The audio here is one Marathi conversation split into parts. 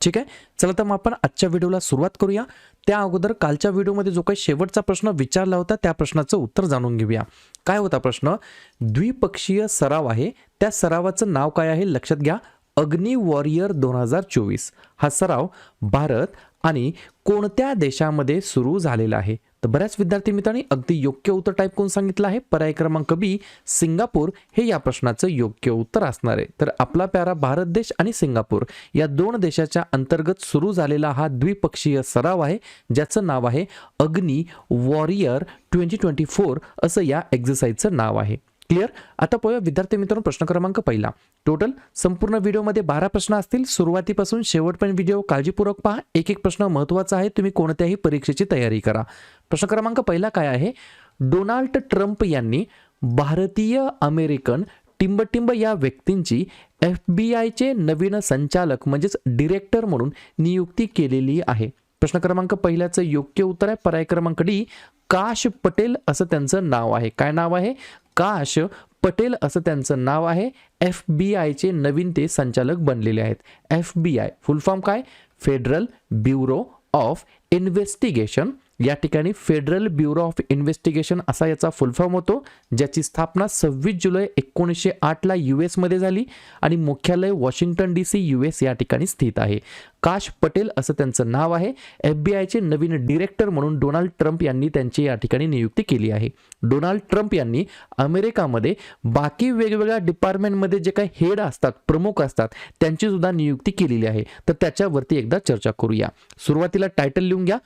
ठीक आहे? चला तर मग आपण आजच्या व्हिडिओला सुरुवात करूया. त्या अगोदर कालच्या व्हिडिओमध्ये जो काही शेवटचा प्रश्न विचारला होता त्या प्रश्नाचं उत्तर जाणून घेऊया. काय होता प्रश्न? द्विपक्षीय सराव आहे. त्या सरावाचं नाव काय आहे? लक्षात घ्या. अग्नी वॉरियर दोन हजार चोवीस. हा सराव भारत आणि कोणत्या देशामध्ये सुरू झालेला आहे? तर बऱ्याच विद्यार्थी मित्रांनी अगदी योग्य उत्तर टाईप करून सांगितलं आहे. पर्याय क्रमांक बी सिंगापूर हे या प्रश्नाचं योग्य उत्तर असणार आहे. तर आपला प्यारा भारत देश आणि सिंगापूर या दोन देशाच्या अंतर्गत सुरू झालेला हा द्विपक्षीय सराव आहे ज्याचं नाव आहे अग्नी वॉरियर ट्वेंटी ट्वेंटी फोर असं या एक्झरसाईजचं नाव आहे. क्लिअर आता पाहूया विद्यार्थी मित्रांनो प्रश्न क्रमांक पहिला. टोटल संपूर्ण व्हिडिओमध्ये बारा प्रश्न असतील. सुरुवातीपासून शेवटपर्यंत व्हिडिओ काळजीपूर्वक पहा. एक एक प्रश्न महत्त्वाचा आहे. तुम्ही कोणत्याही परीक्षेची तयारी करा. प्रश्न क्रमांक पहिला काय आहे? डोनाल्ड ट्रम्प यांनी भारतीय अमेरिकन टिंबटिंब या व्यक्तींची एफ बी आयचे नवीन संचालक म्हणजेच डिरेक्टर म्हणून नियुक्ती केलेली आहे. प्रश्न क्रमांक पहिल्याचं योग्य उत्तर आहे. पर्याय क्रमांक डी काश पटेल असं त्यांचं नाव आहे. काय नाव आहे? काश पटेल असं त्यांचं नाव आहे. एफ बी आयचे नवीन ते संचालक बनलेले आहेत. F B I full form काय? फेडरल ब्युरो ऑफ इन्व्हेस्टिगेशन या ठिकाणी फेडरल ब्युरो ऑफ इन्व्हेस्टिगेशन असा याचा फुलफॉर्म होतो ज्याची स्थापना सव्वीस जुलै एकोणीसशे आठला यू एसमध्ये झाली आणि मुख्यालय Washington D C U S या ठिकाणी स्थित आहे. काश पटेल असं त्यांचं नाव आहे एफ बी आयचे नवीन डिरेक्टर म्हणून डोनाल्ड ट्रम्प यांनी त्यांची या ठिकाणी नियुक्ती केली आहे. डोनाल्ड ट्रम्प यांनी अमेरिकामध्ये बाकी वेगवेगळ्या डिपार्टमेंटमध्ये जे काही हेड असतात प्रमुख असतात त्यांची सुद्धा नियुक्ती केलेली आहे. तर त्याच्यावरती एकदा चर्चा करूया. सुरुवातीला टायटल लिहून घ्या.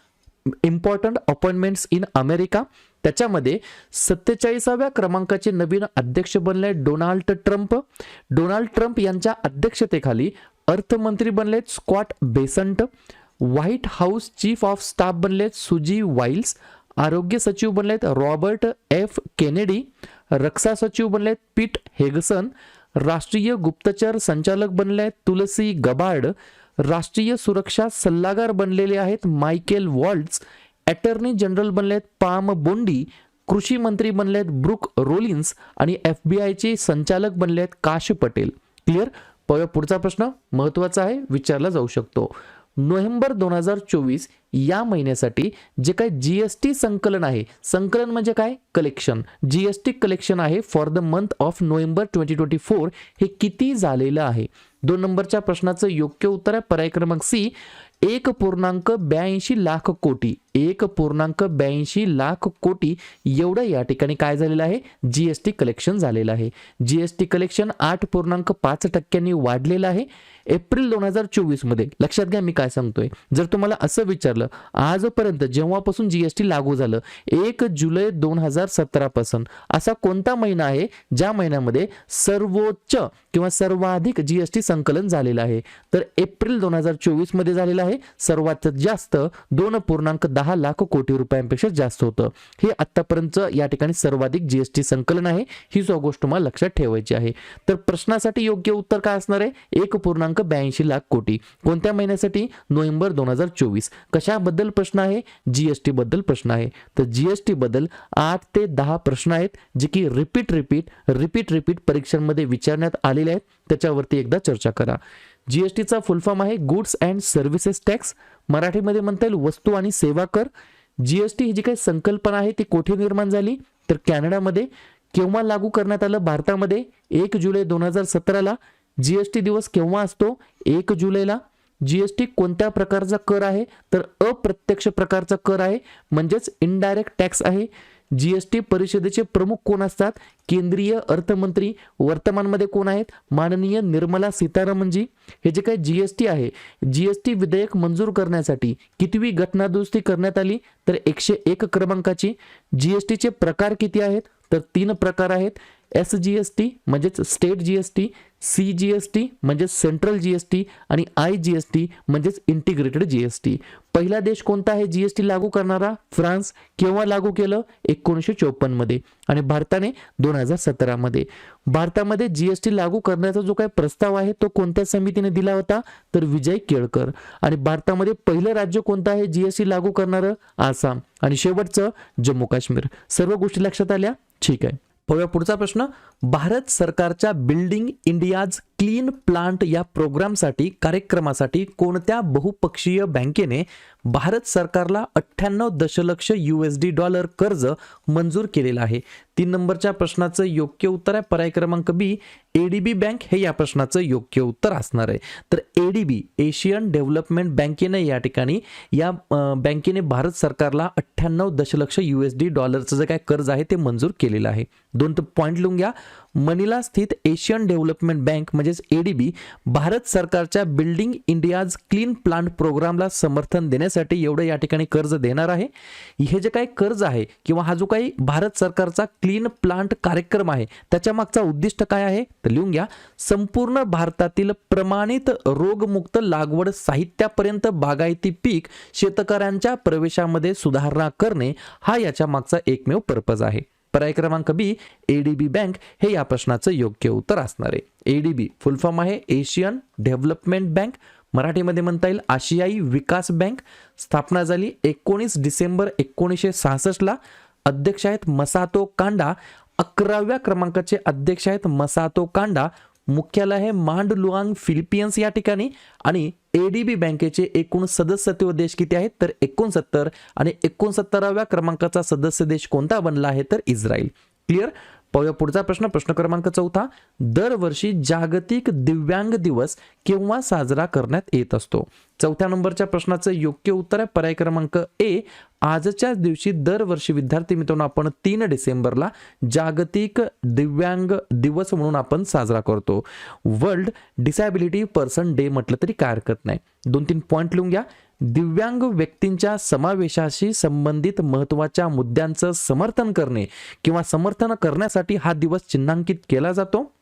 इम्पॉर्टंट अपॉइंटमेंट्स इन अमेरिका त्याच्यामध्ये सत्तेचाळीसाव्या क्रमांकाचे नवीन अध्यक्ष बनले डोनाल्ड ट्रम्प. डोनाल्ड ट्रम्प यांच्या अध्यक्षतेखाली अर्थमंत्री बनलेत Scott Bessent. White House chief of staff बनलेत सुजी वाईल्स आरोग्य सचिव बनलेत रॉबर्ट एफ केनेडी. रक्षा सचिव बनलेत पीट हेगसन. राष्ट्रीय गुप्तचर संचालक बनले आहेत तुलसी गबार्ड. राष्ट्रीय सुरक्षा सल्लागार बनलेले आहेत मायकेल वॉल्ट्स अटर्नी जनरल बनले आहेत पाम बोंडी कृषी मंत्री बनले आहेत ब्रुक रोलिन्स आणि एफ बी आयचे संचालक बनले आहेत काश पटेल. क्लिअर? पुढचा प्रश्न महत्त्वाचा आहे विचारला जाऊ शकतो. नोव्हेंबर दोन हजार चोवीस या महिन्यासाठी जे काय जी एस टी संकलन आहे संकलन म्हणजे काय? Collection. G S T collection आहे for the month of November twenty twenty four हे किती झालेलं आहे? दोन नंबरच्या प्रश्नाचं योग्य उत्तर आहे. पर्याय क्रमांक सी एक पूर्णांक ब्याऐंशी लाख कोटी. एक पूर्णांक ब्याऐंशी लाख कोटी एवढं या ठिकाणी काय झालेलं आहे? जी एस टी कलेक्शन झालेलं आहे. जी एस टी कलेक्शन आठ पूर्णांक पाच टक्क्यांनी वाढलेलं आहे. एप्रिल दोन हजार चोवीसमध्ये लक्षात घ्या मी काय सांगतोय. जर तुम्हाला असं विचारलं आजपर्यंत जेव्हापासून जी एस टी लागू झालं एक जुलै दोन हजार सतरापासून असा कोणता महिना आहे? ज्या महिन्यामध्ये सर्वोच्च किंवा सर्वाधिक जी एस टी संकलन झालेलं आहे. तर एप्रिल दोन हजार चोवीसमध्ये झालेलं आहे. सर्वात जास्त दोन पूर्णांक दहा दहा लाख कोटी रुपयांपेक्षा जास्त होतं. हे आतापर्यंत या ठिकाणी सर्वाधिक जीएसटी संकलन आहे. ही सो गोष्ट तुम्हाला लक्षात ठेवायची आहे. तर प्रश्नासाठी योग्य उत्तर काय असणार आहे? एक पूर्णांक ब्याऐंशी लाख कोटी. कोणत्या महिन्यासाठी? नोव्हेंबर दोन हजार चोवीस. कशाबद्दल प्रश्न आहे? जीएसटी बद्दल प्रश्न आहे. तर जीएसटी बद्दल आठ ते दहा प्रश्न आहेत जे की रिपीट रिपीट रिपीट रिपीट परीक्षांमध्ये विचारण्यात आलेले आहेत. त्याच्यावरती एकदा चर्चा करा. जीएसटीचा फुल फॉर्म आहे गुड्स अँड सर्व्हिसेस टॅक्स. मराठीमध्ये म्हणता येईल वस्तू आणि सेवा कर. जीएसटी ही जी काही संकल्पना आहे ती कोठे निर्माण झाली? तर कॅनडामध्ये. केव्हा लागू करण्यात आलं? भारतामध्ये. एक जुलै दोन हजार सतराला. जीएसटी दिवस केव्हा असतो? एक जुलैला. जीएसटी कोणत्या प्रकारचा कर आहे? तर अप्रत्यक्ष प्रकारचा कर आहे. म्हणजेच इनडायरेक्ट टॅक्स आहे. जीएसटी परिषदेचे प्रमुख कोण असतात? केंद्रीय अर्थमंत्री वर्तमानमध्ये कोण आहेत? माननीय निर्मला सीतारामनजी. हे जे काही जीएसटी आहे जीएसटी विधेयक मंजूर करण्यासाठी कितवी घटनादुरुस्ती करण्यात आली? तर एकशे एक क्रमांकाची. जीएसटीचे प्रकार किती आहेत? तर तीन प्रकार आहेत. एस जी एस टी म्हणजेच state G S T C G S T म्हणजेच सेंट्रल जी एस टी आणि आय जी एस टी म्हणजेच इंटिग्रेटेड जी एस टी पहिला देश कोणता आहे? जी एस टी लागू करणारा फ्रान्स केव्हा लागू केलं? एकोणीसशे चोपन्नमध्ये आणि भारताने दोन हजार सतरामध्ये. भारतामध्ये जी एस टी लागू करण्याचा जो काही प्रस्ताव आहे तो कोणत्या समितीने दिला होता? तर विजय केळकर. आणि भारतामध्ये पहिलं राज्य कोणतं आहे? जी एस टी लागू करणारं आसाम. आणि शेवटचं जम्मू काश्मीर सर्व गोष्टी लक्षात आल्या? ठीक आहे. पाहूया पुढचा प्रश्न भारत सरकारच्या बिल्डिंग इंडियाज क्लीन प्लांट या प्रोग्रामसाठी कार्यक्रमासाठी कोणत्या बहुपक्षीय बँकेने भारत सरकारला अठ्ठ्याण्णव दशलक्ष यू एस डी डॉलर कर्ज मंजूर केलेलं आहे? तीन नंबरच्या प्रश्नाचं योग्य उत्तर आहे. पर्याय क्रमांक बी एडीबी बँक हे या प्रश्नाचं योग्य उत्तर असणार आहे. तर एडीबी एशियन डेव्हलपमेंट बँकेने या ठिकाणी या बँकेने भारत सरकारला अठ्ठ्याण्णव दशलक्ष यू एस डी डॉलरचं जे काय कर्ज आहे ते मंजूर केलेलं आहे. दोन पॉईंट लिहून घ्या. मनिला स्थित एशियन डेव्हलपमेंट बँक म्हणजेच एडीबी भारत सरकारच्या बिल्डिंग इंडियाज क्लीन प्लांट प्रोग्रामला समर्थन देण्यासाठी एवढं या ठिकाणी कर्ज देणार आहे. हे जे काही कर्ज आहे किंवा हा जो काही भारत सरकारचा क्लीन प्लांट कार्यक्रम आहे त्याच्या मागचा उद्दिष्ट काय आहे? तर लिहून घ्या. संपूर्ण भारतातील प्रमाणित रोगमुक्त लागवड साहित्यापर्यंत बागायती पीक शेतकऱ्यांच्या प्रवेशामध्ये सुधारणा करणे हा याच्या मागचा एकमेव पर्पज आहे. पर्याय क्रमांक बी एडीबी बँक हे या प्रश्नाचं योग्य उत्तर असणार आहे. एडीबी फुल फॉर्म आहे. एशियन डेव्हलपमेंट बँक मराठीमध्ये म्हणता येईल आशियाई विकास बँक. स्थापना झाली एकोणीस डिसेंबर एकोणीसशे सहासष्टला अध्यक्ष आहेत मसातो कांडा. अकराव्या क्रमांकाचे अध्यक्ष आहेत मसातो कांडा. मुख्यालय आहे मांड लुआंग फिलिपियन्स या ठिकाणी. आणि एडीबी बँकेचे एकूण सदस्यत्व देश किती आहेत तर एकोणसत्तर. आणि एकोणसत्तराव्या क्रमांकाचा सदस्य देश कोणता बनला आहे? तर इस्रायल. क्लिअर पाहूया पुढचा प्रश्न. प्रश्न क्रमांक चौथा दरवर्षी जागतिक दिव्यांग दिवस केव्हा साजरा करण्यात येत असतो? चौथ्या नंबरच्या प्रश्नाचं योग्य उत्तर आहे. पर्याय क्रमांक ए आजच्याच दिवशी दरवर्षी विद्यार्थी मित्रांनो आपण तीन डिसेंबरला जागतिक दिव्यांग दिवस म्हणून आपण साजरा करतो. वर्ल्ड डिसॅबिलिटी पर्सन डे म्हटलं तरी काय हरकत नाही. दोन तीन पॉईंट लिहून घ्या. दिव्यांग व्यक्तींच्या समावेशाशी संबंधित महत्त्वाच्या मुद्द्यांचं समर्थन करणे किंवा समर्थन करण्यासाठी हा दिवस चिन्हांकित केला जातो.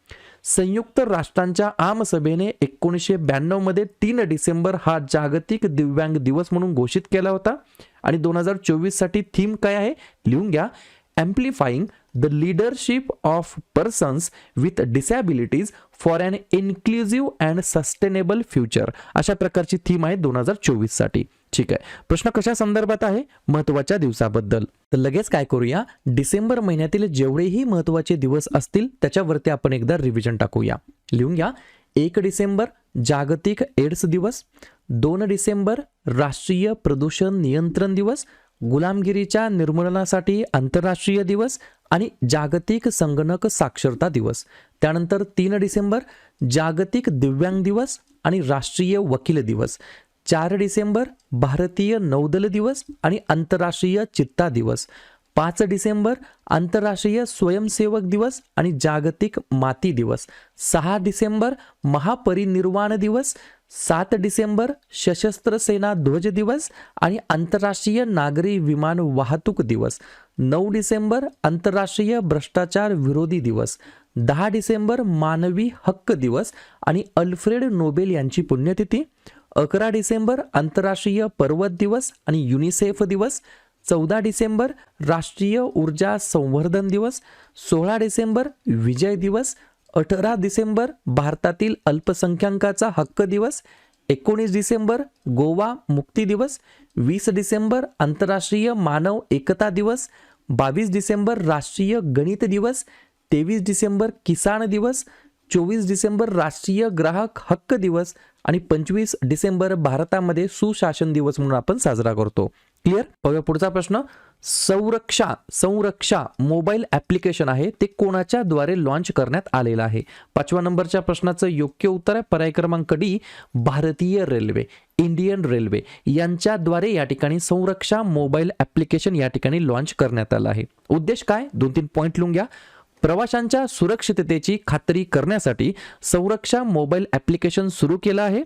संयुक्त राष्ट्रांच्या आमसभेने एकोणीसशे ब्याण्णवमध्ये तीन डिसेंबर हा जागतिक दिव्यांग दिवस म्हणून घोषित केला होता. आणि दोन हजार चोवीससाठी थीम काय आहे? लिहून घ्या. Amplifying the leadership of persons with disabilities for an inclusive and sustainable future अशा प्रकारची थीम आहे दोन हजार चोवीससाठी ठीक आहे. प्रश्न कशा संदर्भात आहे? महत्त्वाच्या दिवसाबद्दल. तर लगेच काय करूया? डिसेंबर महिन्यातील जेवढेही महत्त्वाचे दिवस असतील त्याच्यावरती आपण एकदा रिव्हिजन टाकूया. लिहून घ्या. एक डिसेंबर जागतिक एड्स दिवस. दोन डिसेंबर राष्ट्रीय प्रदूषण नियंत्रण दिवस. गुलामगिरीच्या निर्मूलनासाठी आंतरराष्ट्रीय दिवस. आणि जागतिक संगणक साक्षरता दिवस. त्यानंतर तीन डिसेंबर जागतिक दिव्यांग दिवस आणि राष्ट्रीय वकील दिवस. चार डिसेंबर भारतीय नौदल दिवस आणि आंतरराष्ट्रीय चित्ता दिवस. पाच डिसेंबर आंतरराष्ट्रीय स्वयंसेवक दिवस आणि जागतिक माती दिवस. सहा डिसेंबर महापरिनिर्वाण दिवस सात डिसेंबर सशस्त्र सेना ध्वज दिवस आणि आंतरराष्ट्रीय नागरी विमान वाहतूक दिवस. नऊ डिसेंबर आंतरराष्ट्रीय भ्रष्टाचार विरोधी दिवस. दहा डिसेंबर मानवी हक्क दिवस आणि अल्फ्रेड नोबेल यांची पुण्यतिथी. अकरा डिसेंबर आंतरराष्ट्रीय पर्वत दिवस आणि युनिसेफ दिवस. चौदा डिसेंबर राष्ट्रीय ऊर्जा संवर्धन दिवस. सोळा डिसेंबर विजय दिवस अठरा डिसेंबर भारतातील अल्पसंख्याकाचा हक्क दिवस एकोणीस डिसेंबर गोवा मुक्ती दिवस वीस डिसेंबर आंतरराष्ट्रीय मानव एकता दिवस बावीस डिसेंबर राष्ट्रीय गणित दिवस तेवीस डिसेंबर किसान दिवस चोवीस डिसेंबर राष्ट्रीय ग्राहक हक्क दिवस आणि पंचवीस डिसेंबर भारतामध्ये सुशासन दिवस म्हणून आपण साजरा करतो. क्लिअर बघा पुढचा प्रश्न. संरक्षा संरक्षा मोबाईल ॲप्लिकेशन आहे. ते कोणाच्या द्वारे लॉन्च करण्यात आलेलं आहे? पाचव्या नंबरच्या प्रश्नाचं योग्य उत्तर आहे. पर्याय क्रमांक डी भारतीय रेल्वे इंडियन रेल्वे यांच्याद्वारे या ठिकाणी संरक्षा मोबाईल ॲप्लिकेशन या ठिकाणी लॉन्च करण्यात आलं आहे. उद्देश काय? दोन तीन पॉईंट लिहून घ्या. प्रवाशांच्या सुरक्षिततेची खात्री करण्यासाठी संरक्षा मोबाईल ॲप्लिकेशन सुरू केलं आहे.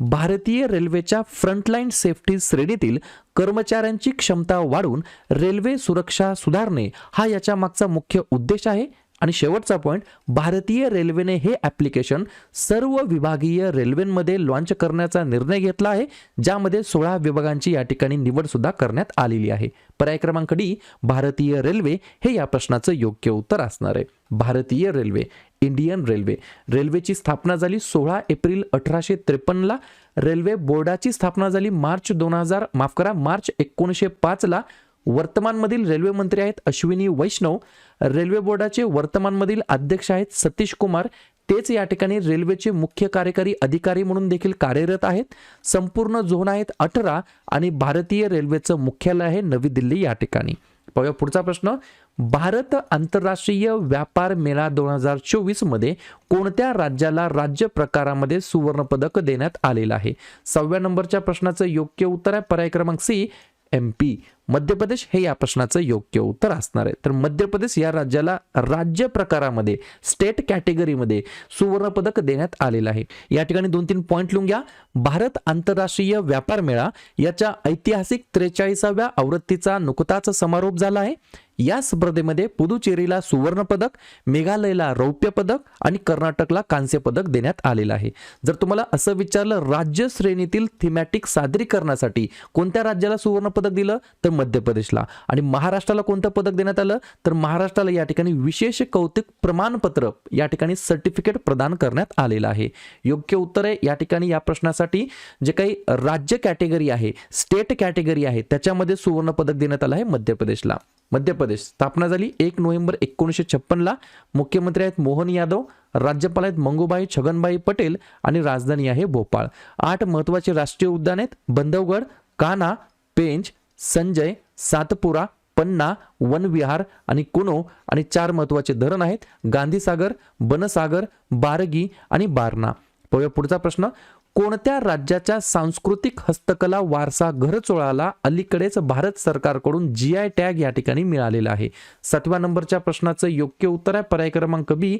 भारतीय रेल्वेच्या फ्रंटलाईन सेफ्टी श्रेणीतील कर्मचाऱ्यांची क्षमता वाढून रेल्वे सुरक्षा सुधारणे हा याच्या मागचा मुख्य उद्देश आहे. आणि शेवटचा पॉईंट भारतीय रेल्वेने हे ॲप्लिकेशन सर्व विभागीय रेल्वेमध्ये लॉन्च करण्याचा निर्णय घेतला आहे ज्यामध्ये सोळा विभागांची या ठिकाणी निवडसुद्धा करण्यात आलेली आहे. पर्याय क्रमांक डी भारतीय रेल्वे हे या प्रश्नाचं योग्य उत्तर असणार आहे. भारतीय रेल्वे इंडियन रेल्वे. रेल्वेची स्थापना झाली सोळा एप्रिल अठराशे त्रेपन्नला रेल्वे बोर्डाची स्थापना झाली मार्च दोन हजार माफ करा मार्च एकोणीसशे पाचला वर्तमानमधील रेल्वे मंत्री आहेत अश्विनी वैष्णव. रेल्वे बोर्डाचे वर्तमानमधील अध्यक्ष आहेत सतीश कुमार. तेच या ठिकाणी रेल्वेचे मुख्य कार्यकारी अधिकारी म्हणून देखील कार्यरत आहेत. संपूर्ण झोन आहेत अठरा आणि भारतीय रेल्वेचं मुख्यालय आहे नवी दिल्ली या ठिकाणी. पाहूया पुढचा प्रश्न. भारत आंतरराष्ट्रीय व्यापार मेळा दोन हजार चोवीसमध्ये कोणत्या राज्याला राज्य प्रकारामध्ये सुवर्णपदक देण्यात आलेलं आहे? सहाव्या नंबरच्या प्रश्नाचं योग्य उत्तर आहे. पर्याय क्रमांक C M P. Madhya Pradesh हे या प्रश्नाचं योग्य उत्तर असणार आहे. तर मध्य प्रदेश या राज्याला राज्य प्रकारामध्ये स्टेट कॅटेगरीमध्ये सुवर्णपदक देण्यात आलेलं आहे. या ठिकाणी दोन तीन पॉईंट लिहून घ्या. भारत आंतरराष्ट्रीय व्यापार मेळा याच्या ऐतिहासिक त्रेचाळीसाव्या आवृत्तीचा नुकताच समारोप झाला आहे. या स्पर्धेमध्ये पुदुचेरीला सुवर्णपदक मेघालयला रौप्य पदक आणि कर्नाटकला कांस्य पदक देण्यात आलेलं आहे. जर तुम्हाला असं विचारलं राज्य श्रेणीतील थिमॅटिक सादरीकरणासाठी कोणत्या राज्याला सुवर्णपदक दिलं तर मध्य प्रदेशला आणि महाराष्ट्राला कोणतं पदक देण्यात आलं? तर महाराष्ट्राला या ठिकाणी विशेष कौतुक प्रमाणपत्र या ठिकाणी सर्टिफिकेट प्रदान करण्यात आलेलं आहे. योग्य उत्तर आहे या ठिकाणी या प्रश्नासाठी. जे काही राज्य कॅटेगरी आहे स्टेट कॅटेगरी आहे त्याच्यामध्ये सुवर्ण पदक देण्यात आलं आहे मध्य प्रदेशला मध्य प्रदेश स्थापना झाली एक नोव्हेंबर एकोणीसशे छप्पनला. मुख्यमंत्री आहेत मोहन यादव राज्यपाल आहेत मंगूबाई छगनबाई पटेल आणि राजधानी आहे भोपाळ. आठ महत्त्वाचे राष्ट्रीय उद्यान आहेत बंधवगड काना पेंच संजय सातपुरा पन्ना वनविहार आणि कुनो आणि चार महत्त्वाचे धरण आहेत. गांधीसागर बनसागर बारगी आणि बारणा. पाहूया पुढचा प्रश्न. कोणत्या राज्याच्या सांस्कृतिक हस्तकला वारसा घरचोळाला अलीकडेच भारत सरकारकडून जी आय टॅग या ठिकाणी मिळालेला आहे? सातव्या नंबरच्या प्रश्नाचं योग्य उत्तर आहे पर्याय क्रमांक बी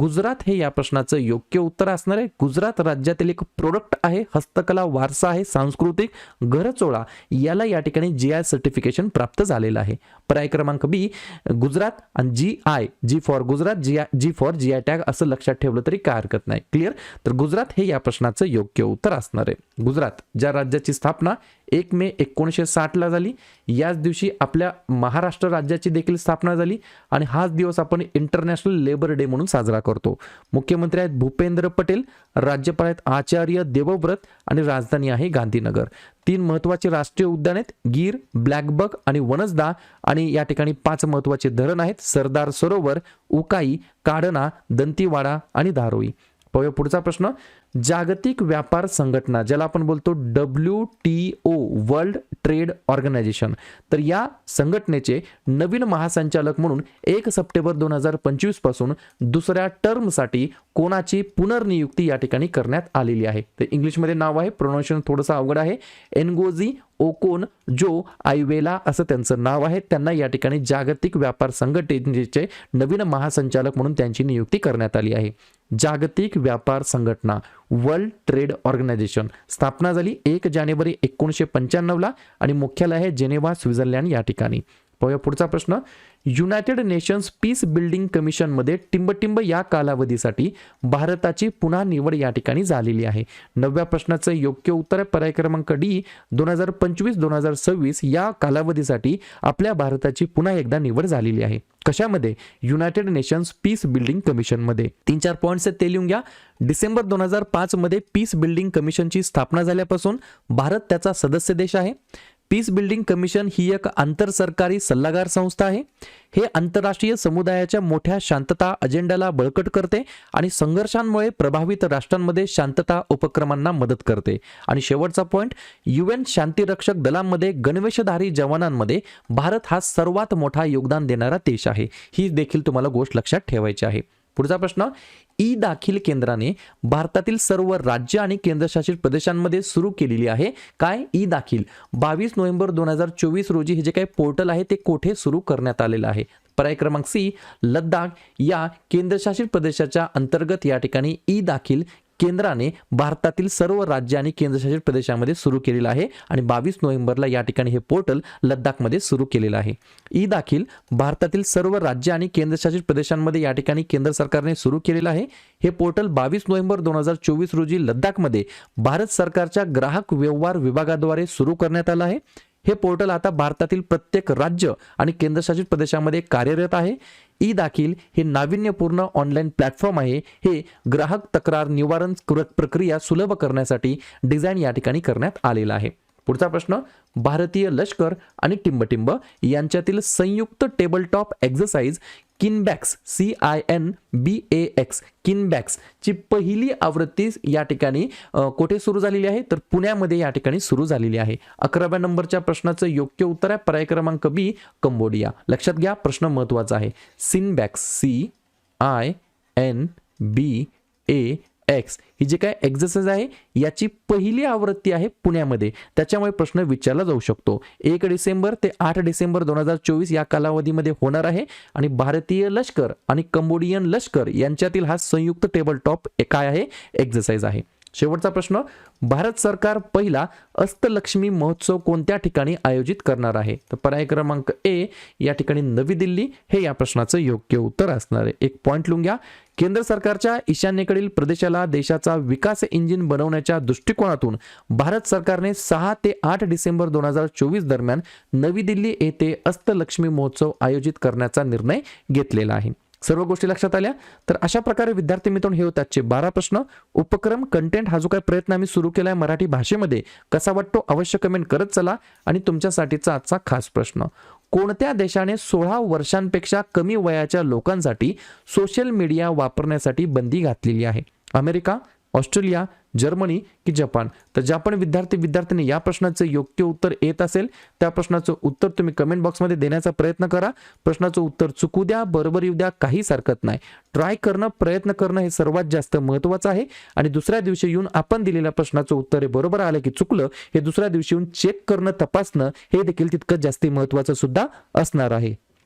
गुजरात हे या प्रश्नाचं योग्य उत्तर असणार आहे. गुजरात राज्यातील एक प्रोडक्ट आहे हस्तकला वारसा आहे सांस्कृतिक घरचोळा. याला या ठिकाणी जी आय सर्टिफिकेशन प्राप्त झालेलं आहे. पर्याय क्रमांक बी गुजरात आणि G I G for Gujarat G I G for G I tag असं लक्षात ठेवलं तरी काय हरकत नाही. क्लिअर तर गुजरात हे या प्रश्नाचं योग्य उत्तर असणार आहे. गुजरात ज्या राज्याची स्थापना एक मे एकोणीसशे साठला झाली याच दिवशी आपल्या महाराष्ट्र राज्याची देखील स्थापना झाली आणि हाच दिवस आपण इंटरनॅशनल लेबर डे म्हणून साजरा करतो. मुख्यमंत्री आहेत भूपेंद्र पटेल राज्यपाल आहेत आचार्य देवव्रत आणि राजधानी आहे गांधीनगर. तीन महत्त्वाचे राष्ट्रीय उद्यान आहेत गीर ब्लॅकबक आणि वनसदा आणि या ठिकाणी पाच महत्त्वाचे धरण आहेत सरदार सरोवर उकाई काढणा दंतीवाडा आणि धारोई. पाहूया पुढचा प्रश्न जागतिक व्यापार संघटना ज्याला आपण बोलतो W T O world trade organization तर या संघटनेचे नवीन महासंचालक म्हणून एक सप्टेंबर दोन हजार पंचवीसपासून दुसऱ्या टर्मसाठी कोणाची पुनर्नियुक्ती या ठिकाणी करण्यात आलेली आहे. तर इंग्लिशमध्ये नाव आहे प्रोनाऊन्सिएशन थोडंसं अवघड आहे. एनगोझी ओकोन जो आयवेला असं त्यांचं नाव आहे. त्यांना या ठिकाणी जागतिक व्यापार संघटनेचे नवीन महासंचालक म्हणून त्यांची नियुक्ती करण्यात आली आहे. जागतिक व्यापार संघटना वर्ल्ड ट्रेड ऑर्गनायझेशन. स्थापना झाली एक जानेवारी एकोणीसशे पंच्याण्णवला आणि मुख्यालय आहे जेनेवा स्वित्झर्लंड या ठिकाणी. पाहूया पुढचा प्रश्न. युनायटेड नेशन्स पीस बिल्डिंग कमिशनमध्ये टिंबटिंब या कालावधीसाठी भारताची पुन्हा निवड या ठिकाणी झालेली आहे. नवव्या प्रश्नाचं योग्य उत्तर आहे पर्याय क्रमांक डी दोन हजार पंचवीस दोन हजार सव्वीस या कालावधीसाठी आपल्या भारताची पुन्हा एकदा निवड झालेली आहे. कशामध्ये? युनायटेड नेशन्स पीस बिल्डिंग कमिशनमध्ये तीन चार पॉईंट्स ते लिहून घ्या. डिसेंबर दोन हजार पाचमध्ये पीस बिल्डिंग कमिशनची स्थापना झाल्यापासून भारत त्याचा सदस्य देश आहे. पीस बिल्डिंग कमिशन ही एक आंतरसरकारी सल्लागार संस्था आहे. हे आंतरराष्ट्रीय समुदायाच्या मोठ्या शांतता अजेंड्याला बळकट करते आणि संघर्षांमुळे प्रभावित राष्ट्रांमध्ये शांतता उपक्रमांना मदत करते. आणि शेवटचा पॉईंट युएन शांतीरक्षक दलांमध्ये गणवेशधारी जवानांमध्ये भारत हा सर्वात मोठा योगदान देणारा देश आहे. ही देखील तुम्हाला गोष्ट लक्षात ठेवायची आहे. पुढचा प्रश्न ई दाखील केंद्राने भारतातील सर्व राज्य आणि केंद्रशासित प्रदेशांमध्ये सुरू केलेली आहे. काय? ई दाखील. बावीस नोव्हेंबर दोन हजार चोवीस रोजी हे जे काही पोर्टल आहे ते कोठे सुरू करण्यात आलेलं आहे? पर्याय क्रमांक सी लद्दाख. या केंद्रशासित प्रदेशाच्या अंतर्गत या ठिकाणी ई दाखील केंद्राने भारतातील सर्व राज्य आणि केंद्रशासित प्रदेशामध्ये सुरू केलेलं आहे आणि बावीस नोव्हेंबरला या ठिकाणी हे पोर्टल लद्दाखमध्ये सुरू केलेलं आहे. ई दाखील भारतातील सर्व राज्य आणि केंद्रशासित प्रदेशांमध्ये या ठिकाणी केंद्र सरकारने सुरू केलेलं आहे. हे पोर्टल बावीस नोव्हेंबर दोन हजार चोवीस रोजी लद्दाखमध्ये भारत सरकारच्या ग्राहक व्यवहार विभागाद्वारे सुरू करण्यात आलं आहे. हे पोर्टल आता भारतातील प्रत्येक राज्य आणि केंद्रशासित प्रदेशामध्ये कार्यरत आहे. ई दाखील हे नाविन्यपूर्ण ऑनलाईन प्लॅटफॉर्म आहे. हे ग्राहक तक्रार निवारण क्र- प्रक्रिया सुलभ करण्यासाठी डिझाईन या ठिकाणी करण्यात आलेलं आहे. पुढचा प्रश्न भारतीय लष्कर आणि टिंबटिंब यांच्यातील संयुक्त tabletop exercise CINBAX C I N B A X CINBAX ची पहिली आवृत्ती या ठिकाणी कोठे सुरू झालेली आहे? तर पुण्यामध्ये या ठिकाणी सुरू झालेली आहे. अकराव्या नंबरच्या प्रश्नाचं योग्य उत्तर आहे पर्याय क्रमांक बी कंबोडिया. लक्षात घ्या प्रश्न महत्त्वाचा आहे. CINBAX C I N B A X ही जी काय एक्झरसाइज आहे याची पहिली आवृत्ती आहे पुण्यामध्ये. त्याच्यामुळे प्रश्न विचारला जाऊ शकतो. एक डिसेंबर ते आठ डिसेंबर दोन हजार चोवीस या कालावधीमध्ये होणार आहे आणि भारतीय लष्कर आणि कंबोडियन लष्कर यांच्यातील हा संयुक्त टेबल टॉप काय आहे? एक्झरसाइज आहे. शेवटचा प्रश्न भारत सरकार पहिला अस्तलक्ष्मी महोत्सव कोणत्या ठिकाणी आयोजित करणार आहे? तर पर्याय क्रमांक ए या ठिकाणी नवी दिल्ली हे या प्रश्नाचं योग्य उत्तर असणार आहे. एक पॉईंट लिहून घ्या. केंद्र सरकारच्या ईशान्येकडील प्रदेशाला देशाचा विकास इंजिन बनवण्याच्या दृष्टिकोनातून भारत सरकारने सहा ते आठ डिसेंबर दोन हजार चोवीस दरम्यान नवी दिल्ली येथे अस्तलक्ष्मी महोत्सव आयोजित करण्याचा निर्णय घेतलेला आहे. सर्व गोष्टी लक्षात आल्या? तर अशा प्रकारे विद्यार्थी मित्रांनो हे होते आजचे बारा प्रश्न. उपक्रम कंटेंट हा जो काही प्रयत्न आम्ही सुरू केला आहे मराठी भाषेमध्ये कसा वाटतो अवश्य कमेंट करत चला आणि तुमच्यासाठीचा आजचा खास प्रश्न. कोणत्या देशाने सोळा वर्षांपेक्षा कमी वयाच्या लोकांसाठी सोशल मीडिया वापरण्यासाठी बंदी घातलेली आहे? अमेरिका ऑस्ट्रेलिया जर्मनी की जपान. तर जपान विद्यार्थी विद्यार्थ्यांनी या प्रश्नाचं योग्य उत्तर येत असेल त्या प्रश्नाचं उत्तर तुम्ही कमेंट बॉक्समध्ये देण्याचा प्रयत्न करा. प्रश्नाचं उत्तर चुकू द्या बरोबर येऊ द्या काहीच हरकत नाही. ट्राय करणं प्रयत्न करणं हे सर्वात जास्त महत्त्वाचं आहे. आणि दुसऱ्या दिवशी येऊन आपण दिलेल्या प्रश्नाचं उत्तर हे बरोबर आलं की चुकलं हे दुसऱ्या दिवशी येऊन चेक करणं तपासणं हे देखील तितकंच जास्ती महत्वाचं सुद्धा असणार आहे.